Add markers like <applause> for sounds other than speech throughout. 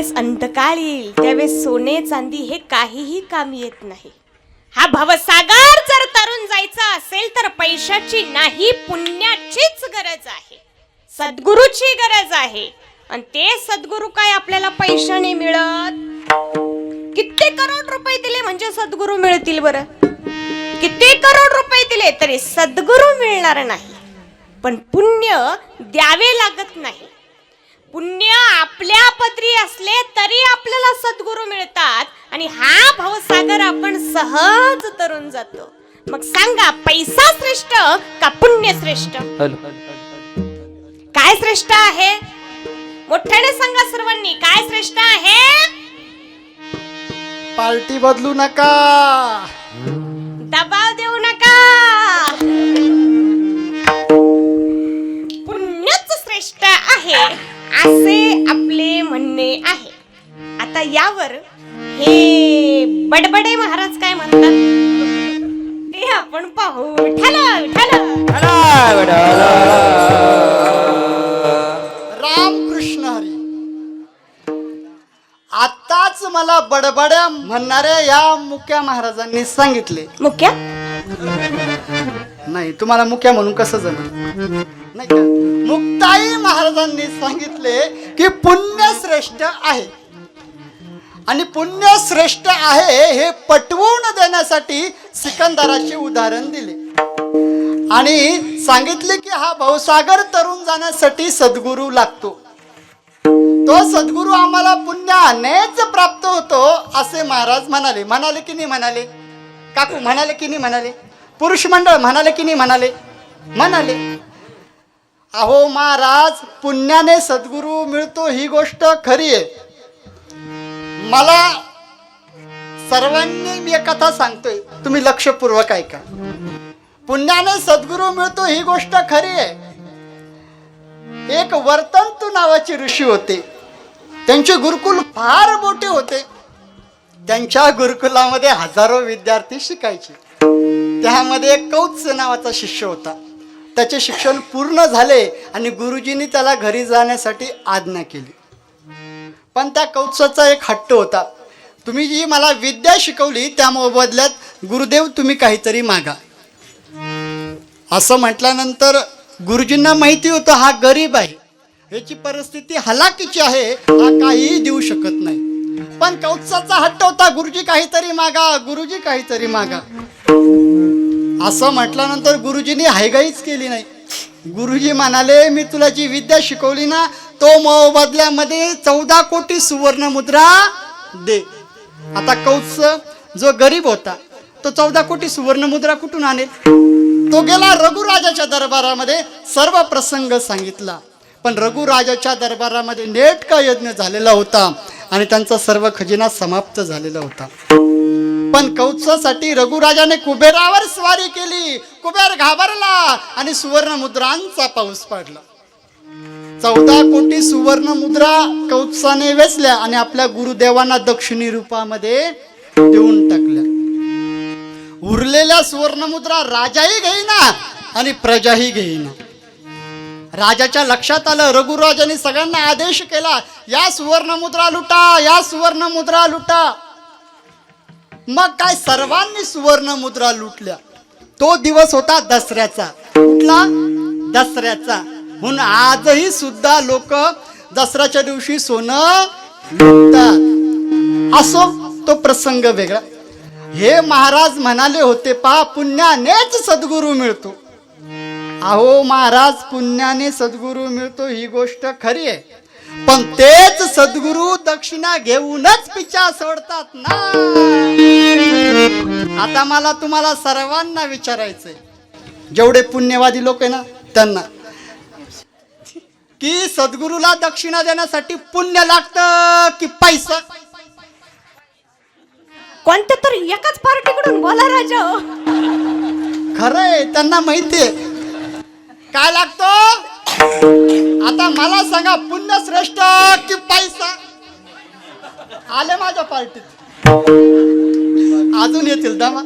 ज्यावेळेस अंधकाळ येईल त्यावेळेस सोने चांदी हे काहीही कामी येत नाही. हा भवसागर जर तरुण जायचा असेल तर पैशाची नाही पुण्याचीच गरज आहे. सद्गुरूची गरज आहे. आणि ते सद्गुरू काय आपल्याला पैशाने मिळत? किती करोड रुपये दिले म्हणजे सद्गुरू मिळतील बरं? किती करोड रुपये दिले तरी सद्गुरू मिळणार नाही. पण पुण्य द्यावे लागत नाही. पुण्य आपल्या पदरी असले तरी आपल्याला सद्गुरू मिळतात. आणि हा भवसागर आपण सहज तरून जातो. मग सांगा पैसा श्रेष्ठ का पुण्य श्रेष्ठ? काय श्रेष्ठ आहे? मोठ्याने सांगा सर्वांनी काय श्रेष्ठ आहे? पार्टी बदलू नका. दबाव देऊ नका. पुण्यच श्रेष्ठ आहे. असे आपले म्हणणे आहे. आता यावर हे बडबडे महाराज काय म्हणतात? ते आपण पाहू. रामकृष्ण हरी. आताच मला बडबड्या म्हणणाऱ्या या मुक्या महाराजांनी सांगितले. मुख्य नाही तुम्हाला मुख्या म्हणून कसं जमल? नाही का? मुक्ताई महाराजांनी सांगितले की पुण्य श्रेष्ठ आहे. आणि पुण्य श्रेष्ठ आहे हे पटवून देण्यासाठी सिकंदराचे उदाहरण दिले. आणि सांगितले की हा भवसागर तरुण जाण्यासाठी सद्गुरू लागतो. तो सद्गुरू आम्हाला पुण्यानेच प्राप्त होतो असे महाराज म्हणाले. म्हणाले की नाही म्हणाले? काकू म्हणाले की नाही म्हणाले? पुरुष मंडळ म्हणाले की नाही म्हणाले? म्हणाले. अहो महाराज पुण्याने सद्गुरू मिळतो ही गोष्ट खरी आहे. मला सर्वांनी मी एक कथा सांगतोय. तुम्ही लक्षपूर्वक ऐका. पुण्याने सद्गुरू मिळतो ही गोष्ट खरी आहे. एक वर्तंतू नावाचे ऋषी होते. त्यांचे गुरुकुल फार मोठे होते. त्यांच्या गुरुकुलामध्ये हजारो विद्यार्थी शिकायचे. त्यामध्ये एक कौत्स नावाचा शिष्य होता. त्याचे शिक्षण पूर्ण झाले आणि गुरुजींनी त्याला घरी जाण्यासाठी आज्ञा केली. पण त्या कौत्साचा एक हट्ट होता. तुम्ही जी मला विद्या शिकवली त्या मोबदल्यात गुरुदेव तुम्ही काहीतरी मागा. असं म्हटल्यानंतर गुरुजींना माहिती होतं हा गरीब आहे. ह्याची परिस्थिती हलाकीची आहे हा काहीही देऊ शकत नाही. पण कौत्साचा हट्ट होता गुरुजी काहीतरी मागा गुरुजी काहीतरी मागा. असं म्हटल्यानंतर गुरुजींनी हायगाईच केली नाही. गुरुजी म्हणाले मी तुला जी विद्या शिकवली ना तो मोबदल्यामध्ये चौदा कोटी सुवर्ण मुद्रा दे. आता कौस जो गरीब होता तो चौदा कोटी सुवर्ण मुद्रा कुठून आणेल? तो गेला रघुराजाच्या दरबारामध्ये सर्व प्रसंग सांगितला. पण रघुराजाच्या दरबारामध्ये नेटका यज्ञ झालेला होता आणि त्यांचा सर्व खजिना समाप्त झालेला होता. पण कौत्सासाठी रघुराजाने कुबेरावर स्वारी केली. कुबेर घाबरला आणि सुवर्ण मुद्रांचा पाऊस पडला. चौदा कोटी सुवर्ण मुद्रा कौत्साने वेचल्या आणि आपल्या गुरुदेवांना दक्षिणी रूपामध्ये देऊन टाकल्या. उरलेल्या सुवर्णमुद्रा राजाही घेईना आणि प्रजाही घेईना. राजाच्या लक्षात आलं रघुराजाने सगळ्यांना आदेश केला या सुवर्णमुद्रा लुटा या सुवर्णमुद्रा लुटा. मग काय सर्वांनी सुवर्ण मुद्रा लुटल्या. तो दिवस होता दसऱ्याचा. कुठला? दसऱ्याचा. म्हणून आजही सुद्धा लोक दसऱ्याच्या दिवशी सोनं लुटतात. असो तो प्रसंग वेगळा. हे महाराज म्हणाले होते पहा पुण्यानेच सद्गुरू मिळतो. अहो महाराज पुण्याने सद्गुरू मिळतो ही गोष्ट खरी आहे. पण तेच सद्गुरू दक्षिणा घेऊनच पिछा सोडतात ना. आता मला तुम्हाला सर्वांना विचारायचंय. जेवढे पुण्यवादी लोक आहे ना त्यांना. की सद्गुरूला दक्षिणा देण्यासाठी पुण्य लागतं की पैसा? कोणत्या तर एकाच पार्टीकडून बोला राजा. खरंय त्यांना माहितीये. काय लागतो? आता मला सांगा पुण्य श्रेष्ठ कि पैसा? आले माझ्या पार्टीत. अजून येतील दामा.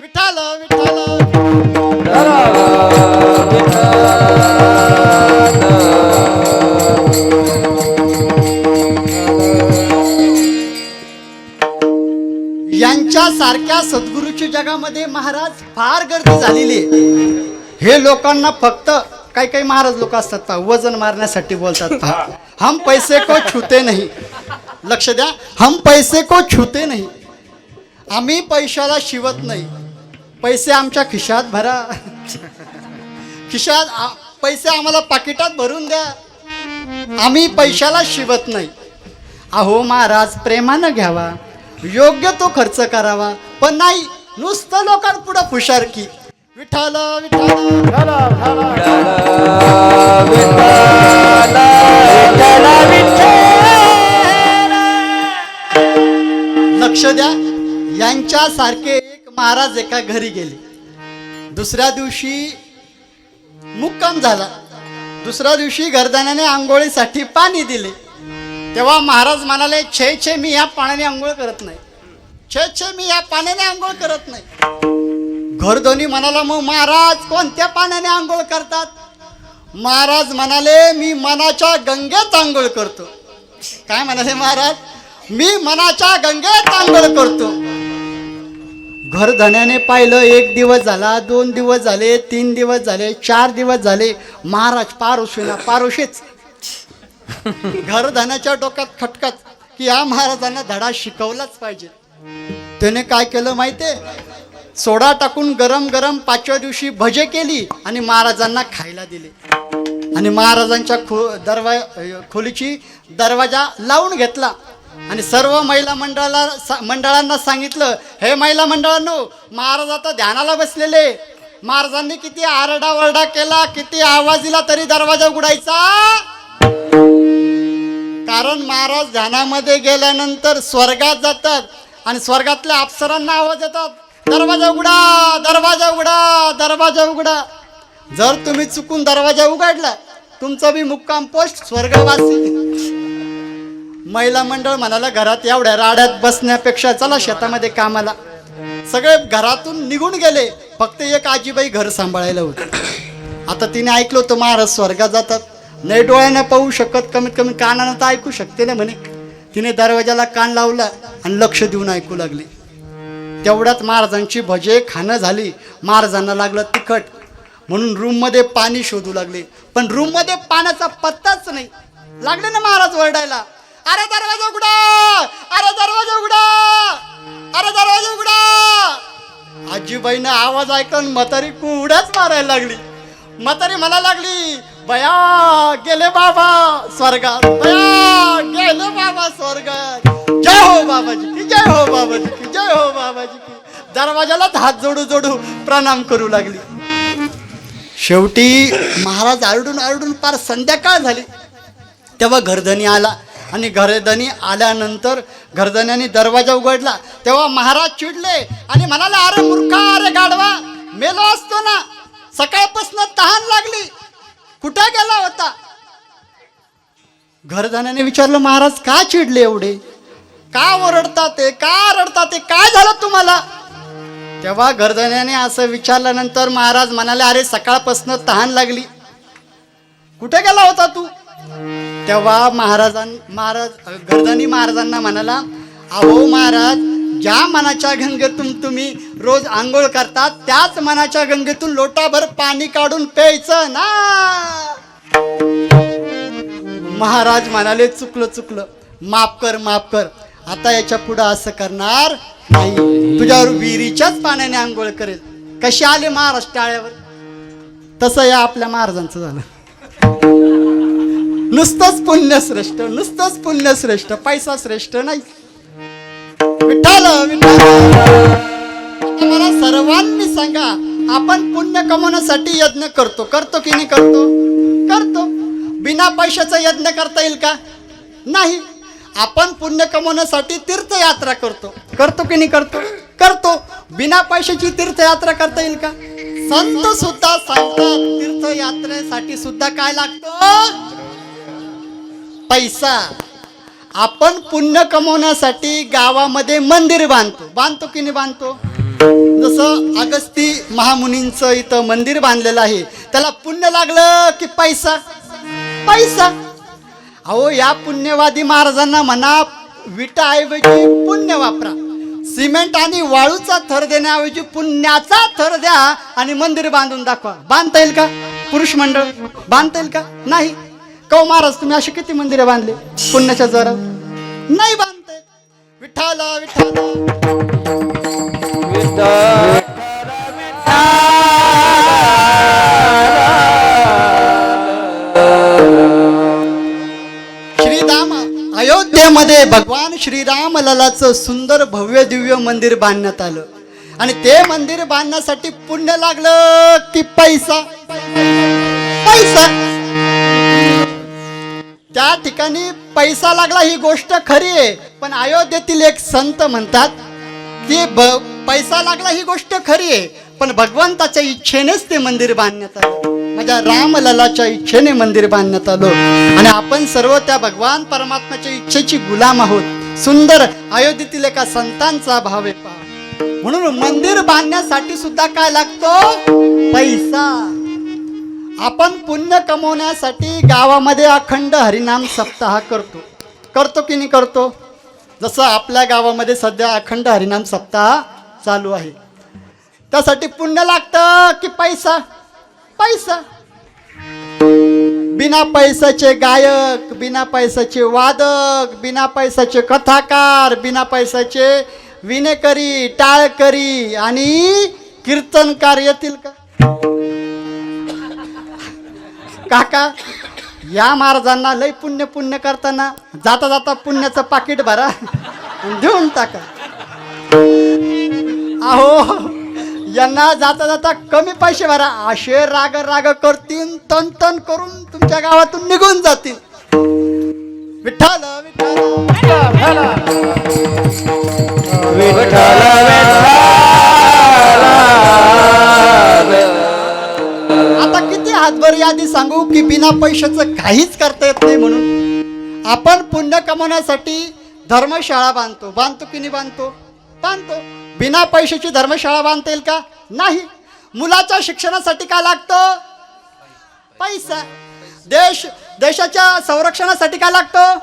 विठाल विठाल यांच्या सारख्या सद्गुरूच्या जगामध्ये महाराज फार गर्दी झालेली हे लोकांना फक्त काही काही महाराज लोक असतात पहा वजन मारण्यासाठी बोलतात पहा. हम पैसे को छूते नाही. लक्ष द्या हम पैसे को छूते नाही. आम्ही पैशाला शिवत नाही. पैसे आमच्या खिशात भरा. खिशात आ- पैसे आम्हाला पाकिटात भरून द्या. आम्ही पैशाला शिवत नाही. अहो महाराज प्रेमानं घ्यावा. योग्य तो खर्च करावा. पण नाही नुसतं लोकांपुढं फुशारकी विठाल विठाल लक्ष द्या यांच्यासारखे एक महाराज एका घरी गेले. दुसऱ्या दिवशी मुक्काम झाला. दुसऱ्या दिवशी गर्दानाने आंघोळीसाठी पाणी दिले. तेव्हा महाराज म्हणाले छे छे मी या पाण्याने आंघोळ करत नाही. छे छे मी या पाण्याने आंघोळ करत नाही. घरधोनी म्हणाला मग महाराज कोणत्या पाण्याने आंघोळ करतात? महाराज म्हणाले मी मनाच्या गंगेत आंघोळ करतो. काय म्हणाले महाराज? मी मनाच्या गंगेत आंघोळ करतो. घरधण्याने पाहिलं एक दिवस झाला दोन दिवस झाले तीन दिवस झाले चार दिवस झाले महाराज पारुशीला पारोशीच घरधण्याच्या डोक्यात खटकत की या महाराजांना धडा शिकवलाच पाहिजे. त्याने काय केलं माहितीये? सोडा टाकून गरम गरम पाचव्या दिवशी भजे केली आणि महाराजांना खायला दिले. आणि महाराजांच्या खो दरवा खोलीची दरवाजा लावून घेतला. आणि सर्व महिला मंडळाला सा- मंडळांना सांगितलं हे महिला मंडळांनो महाराज आता ध्यानाला बसलेले. महाराजांनी किती आरडाओरडा केला किती आवाज दिला तरी दरवाजा उघडायचा. कारण महाराज ध्यानामध्ये गेल्यानंतर स्वर्गात जातात आणि स्वर्गातल्या अप्सरांना आवाज येतात. दरवाजा उघडा दरवाजा उघडा दरवाजा उघडा. जर तुम्ही चुकून दरवाजा उघडला तुमचा बी मुक्काम पोस्ट स्वर्गवासी. महिला मंडळ म्हणाला घरात एवढ्या राड्यात बसण्यापेक्षा चला शेतामध्ये कामाला. सगळे घरातून निघून गेले. फक्त एक आजीबाई घर सांभाळायला होती. आता तिने ऐकलं होतं महाराज स्वर्गात जातात. नाही डोळ्यानं पाहू शकत कमीत कमी कानानं तर ऐकू शकते ना म्हणे. तिने दरवाजाला कान लावला आणि लक्ष देऊन ऐकू लागली. तेवढ्यात महाराजांची भजे खाणं झाली. महाराजांना लागलं तिखट. म्हणून रूममध्ये पाणी शोधू लागले. पण रूममध्ये पाण्याचा पत्ताच नाही. लागले ना महाराज वरडायला. अरे दरवाजा उघडा! अरे दरवाजा उघडा! अरे दरवाजा उघडा! आजीबाईनं आवाज ऐकून म्हातारी कुडाच मारायला लागली. म्हातारी मला लागली बया गेले बाबा स्वर्गात. बया गेले बाबा स्वर्गात. जय हो बाबाजी की जय हो बाबाजी की जय हो बाबाजी की. दरवाजालाच हात जोडू जोडू प्रणाम करू लागली. शेवटी महाराज आरडून आरडून पार संध्याकाळ झाली. तेव्हा घरधनी आला आणि घरधनी आल्यानंतर घरधन्याने दरवाजा उघडला. तेव्हा महाराज चिडले आणि म्हणाले अरे मूर्खा अरे गाडवा मेलो असतो ना. सकाळपासून तहान लागली. कुठे गेला होता? घरधण्याने विचारलं महाराज का चिडले एवढे? का ओरडता ते? का रडता ते? काय झालं तुम्हाला? तेव्हा गर्दण्याने असं विचारल्यानंतर महाराज म्हणाले अरे सकाळपासून तहान लागली. कुठे गेला होता तू? तेव्हा महाराजां महाराज घरधनी महाराजांना म्हणाला अहो महाराज ज्या मनाच्या गंगेतून तुम्ही रोज आंघोळ करतात त्याच मनाच्या गंगेतून लोटाभर पाणी काढून प्यायचं ना? महाराज म्हणाले चुकलं चुकलं. माफ कर माफ कर. आता याच्या पुढं असं करणार नाही. तुझ्यावर विहिरीच्याच पाण्याने आंघोळ करेल. कशी आले महाराज टाळ्यावर? तसं या आपल्या महाराजांचं झालं. नुसतंच पुण्य श्रेष्ठ नुसतंच पुण्य श्रेष्ठ पैसा श्रेष्ठ नाही. विठ्ठल विठ्ठल. आता मला सर्वांनी सांगा आपण पुण्य कमवण्यासाठी यज्ञ करतो. करतो की नाही करतो? करतो. बिना पैशाचा यज्ञ करता येईल का? नाही. आपण पुण्य कमवण्यासाठी तीर्थयात्रा करतो. करतो की नाही करतो? करतो. बिना पैशाची तीर्थयात्रा करता येईल का? संत सुद्धा सांगतात तीर्थयात्रेसाठी सुद्धा काय लागतो? पैसा. आपण पुण्य कमवण्यासाठी गावामध्ये मंदिर बांधतो. बांधतो की नाही बांधतो? जसं अगस्ती महामुनींचं इथं मंदिर बांधलेलं आहे. त्याला पुण्य लागलं की पैसा? पैसा. अहो या पुण्यवादी महाराजांना म्हणा विटाऐवजी पुण्य वापरा. सिमेंट आणि वाळूचा थर देण्याऐवजी पुण्याचा थर द्या आणि मंदिर बांधून दाखवा. बांधता येईल का? पुरुष मंडळ बांधता येईल का? नाही. कौ महाराज तुम्ही असे किती मंदिरे बांधले? पुण्याच्या जोरावर नाही बांधते विठ्ठल विठ्ठल. श्रीराम अयोध्येमध्ये भगवान श्रीराम ललाचं सुंदर भव्य दिव्य मंदिर बांधण्यात आलं. आणि ते मंदिर बांधण्यासाठी पुण्य लागलं की पैसा. पैसा. त्या ठिकाणी पैसा लागला ही गोष्ट खरी आहे पण अयोध्येतील एक संत म्हणतात की ब पैसा लागला ही गोष्ट खरी आहे पण भगवंताच्या इच्छेनेच ते मंदिर बांधण्यात आलं. माझ्या रामललाच्या इच्छेने मंदिर बांधण्यात आलो. आणि आपण सर्व त्या भगवान परमात्म्याच्या इच्छेची गुलाम आहोत. सुंदर अयोध्येतील एका संतांचा भाव आहे पहा. म्हणून मंदिर बांधण्यासाठी सुद्धा काय लागतो? पैसा. आपण पुण्य कमवण्यासाठी गावामध्ये अखंड हरिनाम सप्ताह करतो. करतो की नाही करतो? जसं आपल्या गावामध्ये सध्या अखंड हरिनाम सप्ताह चालू आहे. त्यासाठी पुण्य लागतं की पैसा? पैसा. बिना पैशाचे गायक बिना पैशाचे वादक बिना पैशाचे कथाकार बिना पैशाचे विनेकरी टाळकरी आणि कीर्तनकार येतील का? काका या महाराजांना लय पुण्य पुण्य करताना जाता जाता पुण्याचं पाकिट भरा देऊन टाका. अहो यांना जाता जाता कमी पैसे भरा. असे राग राग करतील तन तन करून तुमच्या गावातून निघून जातील विठ्ठल. विठ्ठल विठ्ठल. हातभर यादी सांगू की बिना पैशाचं काहीच करता येत नाही म्हणून? आपण पुण्य कमवण्यासाठी धर्मशाळा बांधतो. बांधतो की नाही बांधतो? बांधतो. बिना पैशाची धर्मशाळा बांधता येईल का? नाही. मुलाच्या शिक्षणासाठी काय लागतं? पैसा. देश देशाच्या संरक्षणासाठी काय लागतो?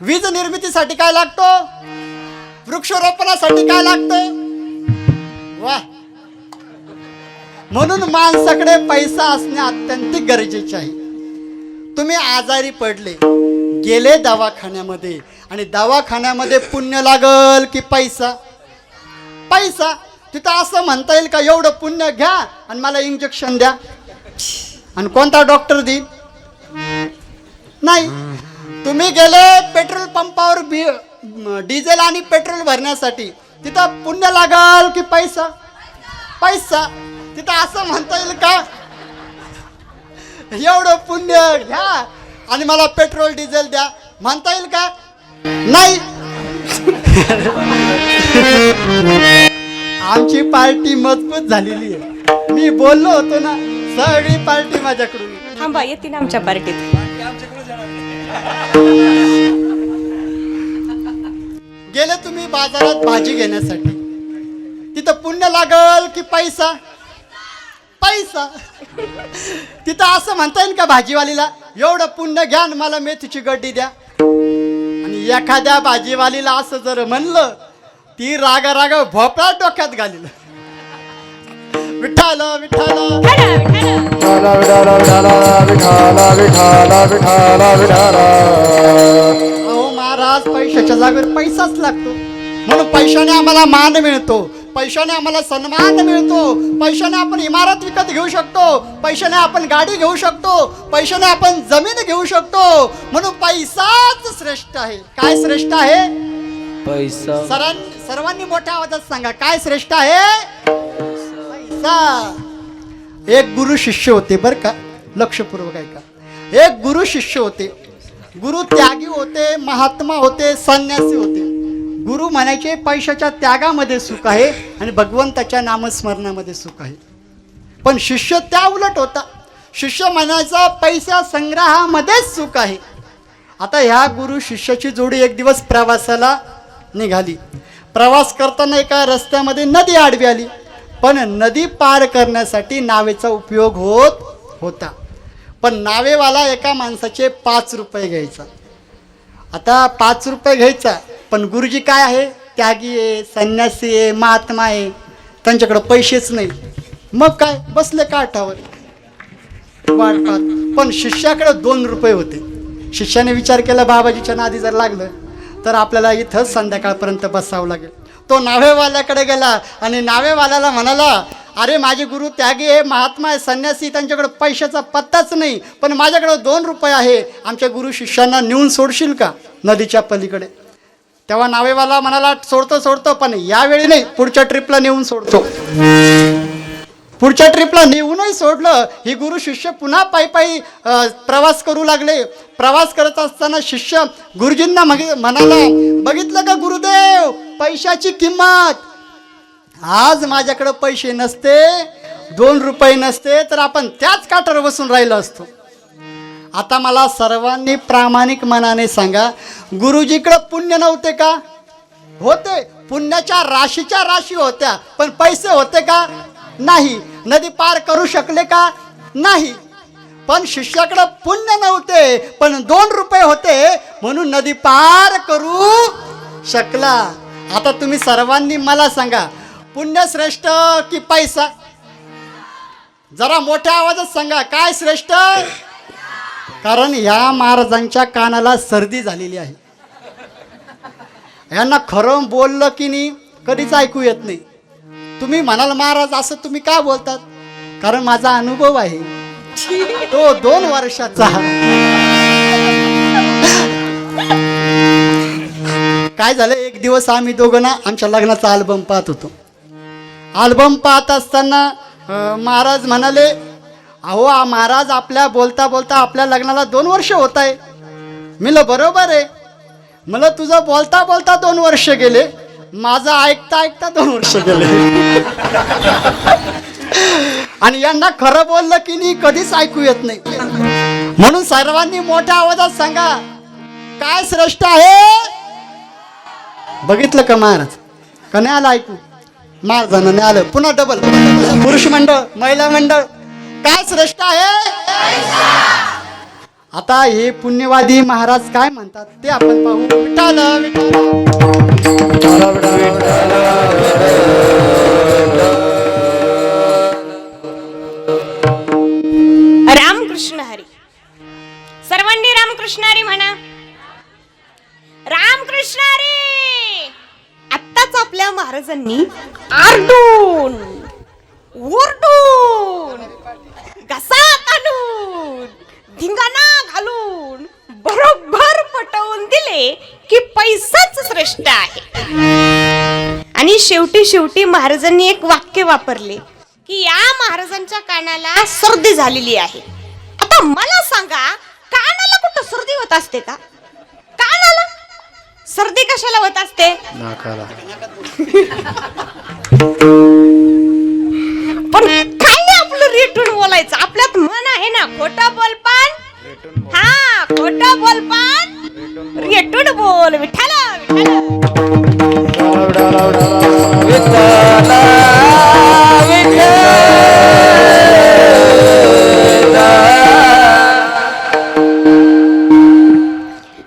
वीज निर्मितीसाठी काय लागतो? वृक्षरोपणासाठी काय लागतं? वा. म्हणून माणसाकडे पैसा असणे अत्यंत गरजेचे आहे. तुम्ही आजारी पडले गेले दवाखान्यामध्ये आणि दवाखान्यामध्ये पुण्य लागल की पैसा? पैसा? तिथं असं म्हणता येईल का एवढं पुण्य घ्या आणि मला इंजेक्शन द्या? आणि कोणता डॉक्टर देईल? नाही. तुम्ही गेले पेट्रोल पंपावर बी डिझेल आणि पेट्रोल भरण्यासाठी. तिथं पुण्य लागल की पैसा? पैसा. तिथं असं म्हणता येईल का? एवढं पुण्य घ्या आणि मला पेट्रोल डिझेल द्या. म्हणता येईल का? नाही. आमची पार्टी मजबूत झालेली आहे. मी बोललो होतो ना सगळी पार्टी माझ्याकडून. थांबा येते ना आमच्या पार्टीत. गेले तुम्ही बाजारात भाजी घेण्यासाठी. तिथं पुण्य लागल की पैसा? पैसा. तिथं असं म्हणता येईल का भाजीवालीला? एवढं पुण्य घ्या आणि मला मेथीची गड्डी द्या. आणि एखाद्या भाजीवालीला असं जर म्हणलं ती राग राग भोपळा डोक्यात घालील. विठ्ठल विठ्ठल विठाला विठाला विठाला विठाला विठाला विठाला विठाला. अहो महाराज पैशाच्या जागेवर पैसाच लागतो. म्हणून पैशाने आम्हाला मान मिळतो. पैशाने आम्हाला सन्मान मिळतो. पैशाने आपण इमारत विकत घेऊ शकतो. पैशाने आपण गाडी घेऊ शकतो. पैशाने आपण जमीन घेऊ शकतो. म्हणून पैसाच श्रेष्ठ आहे. काय श्रेष्ठ आहे? पैसा. सरां सर्वांनी मोठ्या आवाजात सांगा. काय श्रेष्ठ आहे? पैसा. एक गुरु शिष्य होते बर का? लक्षपूर्वक ऐका. एक गुरु शिष्य होते. गुरु त्यागी होते महात्मा होते संन्यासी होते. गुरु म्हणायचे पैशाच्या त्यागामध्ये सुख आहे आणि भगवंताच्या नामस्मरणामध्ये सुख आहे. पण शिष्य त्या उलट होता. शिष्य म्हणायचा पैसा संग्रहामध्येच सुख आहे. आता ह्या गुरु शिष्याची जोडी एक दिवस प्रवासाला निघाली. प्रवास करताना एका रस्त्यामध्ये नदी आडवी आली. पण नदी पार करण्यासाठी नावेचा उपयोग होत होता. पण नावेवाला एका माणसाचे पाच रुपये घ्यायचा. आता पाच रुपये घ्यायचा. पण गुरुजी काय आहे? त्यागी आहे संन्यासी आहे महात्मा आहे. त्यांच्याकडं पैसेच नाही. मग काय? बसले काठावर. वाट पाहत पण शिष्याकडे दोन रुपये होते. शिष्याने विचार केला बाबाजीच्या नादी जर लागलं तर आपल्याला इथंच संध्याकाळपर्यंत बसावं लागेल. तो नावेवाल्याकडे गेला आणि नावेवाल्याला म्हणाला अरे माझे गुरु त्यागी आहे महात्मा आहे संन्यासी त्यांच्याकडे पैशाचा पत्ताच नाही पण माझ्याकडे दोन रुपये आहे. आमच्या गुरु शिष्यांना नेऊन सोडशील का? नदीच्या पलीकडे. तेव्हा नावेवाला म्हणाला सोडतो सोडतो पण यावेळी नाही पुढच्या ट्रिपला नेऊन सोडतो. पुढच्या ट्रिपला नेऊनही सोडलं. ही गुरु शिष्य पुन्हा पायी पायी प्रवास करू लागले. प्रवास करत असताना शिष्य गुरुजींना म्हणाला बघितलं का गुरुदेव? पैशाची किंमत. आज माझ्याकडे पैसे नसते दोन रुपये नसते तर आपण त्याच काठावर बसून राहिलो असतो. आता मला सर्वांनी प्रामाणिक मनाने सांगा गुरुजीकडे पुण्य नव्हते का? होते. पुण्याच्या राशीच्या राशी होत्या पण पैसे होते का? नाही. नदी पार करू शकले का? नाही. पण शिष्याकडे पुण्य नव्हते पण दोन रुपये होते म्हणून नदी पार करू शकला. आता तुम्ही सर्वांनी मला सांगा पुण्य श्रेष्ठ की पैसा? जरा मोठ्या आवाजात सांगा काय श्रेष्ठ? कारण या महाराजांच्या कानाला सर्दी झालेली आहे. यांना खरं बोललं की नाही कधीच ऐकू येत नाही. तुम्ही म्हणाल महाराज असं तुम्ही का बोलतात? कारण माझा अनुभव आहे. तो दोन वर्षाचा. काय झालं? एक दिवस आम्ही दोघं ना आमच्या लग्नाचा अल्बम पाहत होतो. अल्बम पाहत असताना महाराज म्हणाले अहो महाराज आपल्या बोलता बोलता आपल्या लग्नाला दोन वर्ष होत आहे. मिलं बरोबर आहे. मला तुझं बोलता बोलता दोन वर्ष गेले. माझं ऐकता ऐकता दोन वर्ष गेले. <laughs> आणि यांना खरं बोललं की नाही कधीच ऐकू येत नाही. म्हणून सर्वांनी मोठ्या आवाजात सांगा काय श्रेष्ठ आहे? बघितलं का महाराज? का नाही आलं ऐकू? महाराजांना नाही आलं. पुन्हा डबल पुरुष मंडळ महिला मंडळ. काय श्रेष्ठ आहे? आता हे पुण्यवादी महाराज काय म्हणतात ते आपण पाहू. विठाल विठाल रामकृष्ण हरी. सर्वांनी रामकृष्ण हरी म्हणा. रामकृष्ण हरी! आत्ताच आपल्या महाराजांनी आरडून ओरडून घसा ताणून धिंगाणा घालून बरोबर पटवून दिले की पैसाच श्रेष्ठ आहे. आणि शेवटी शेवटी महाराजांनी एक वाक्य वापरले की या महाराजांच्या कानाला सर्दी झालेली आहे. आता मला सांगा कानाला कुठं सर्दी होत असते का? कानाला? सर्दी कशाला होत असते? नाकाला. <laughs> रेटून बोलायचं. आपल्यात मन आहे ना खोटा बोल. पण हा खोटा बोल. पण रेटून बोल विठाला विठाला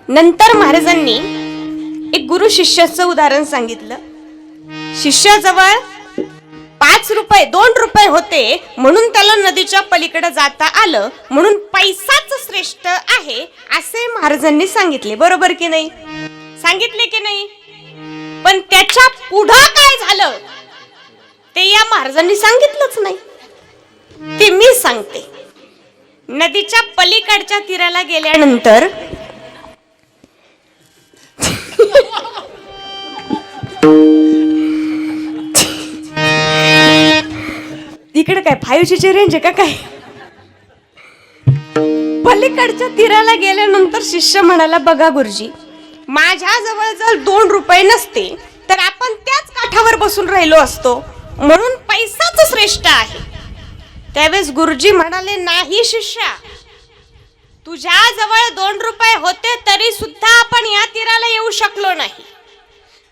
नंतर महाराजांनी एक गुरु शिष्याचं उदाहरण सांगितलं. शिष्याजवळ पाच रुपये दोन रुपये होते म्हणून त्याला नदीच्या पलीकडे जाता आलं. म्हणून पैसाच श्रेष्ठ आहे असे महाराजांनी सांगितले. बरोबर की नाही? सांगितले की नाही? पण त्याच्या पुढं काय झालं? ते या महाराजांनी सांगितलंच नाही. ते मी सांगते. नदीच्या पलीकडच्या तीराला गेल्यानंतर <laughs> इकडे काय फायव्ह ची रेंज आहे का काय? पलीकडच्या तीराला गेल्यानंतर शिष्य म्हणाला बघा गुरुजी माझ्याजवळ जर दोन रुपये नसते तर आपण त्याच काठावर बसून राहिलो असतो. म्हणून पैसाच श्रेष्ठ आहे. त्यावेळेस गुरुजी म्हणाले नाही शिष्या तुझ्या जवळ दोन रुपये होते तरी सुद्धा आपण या तीराला येऊ शकलो नाही.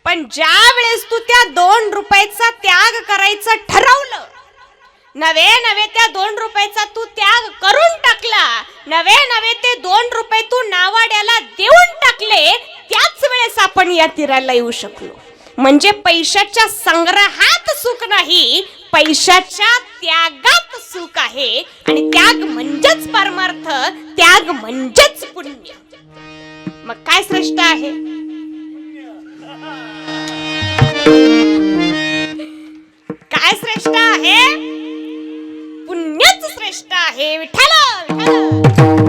पण ज्या वेळेस तू त्या दोन रुपयाचा त्याग करायचं ठरवलं नवे नवे त्या दोन रुपयाचा तू त्याग करून टाकला. नवे नवे ते दोन रुपये तू नावाड्याला देऊन टाकले त्याच वेळेस आपण या तीराला येऊ शकलो. म्हणजे पैशाच्या संग्रहात सुख नाही पैशाच्या त्यागात सुख आहे. आणि त्याग म्हणजेच परमार्थ त्याग म्हणजेच पुण्य. मग काय श्रेष्ठ आहे? काय श्रेष्ठ आहे? श्रेष्ठ आहे. विठ्ठल विठ्ठल!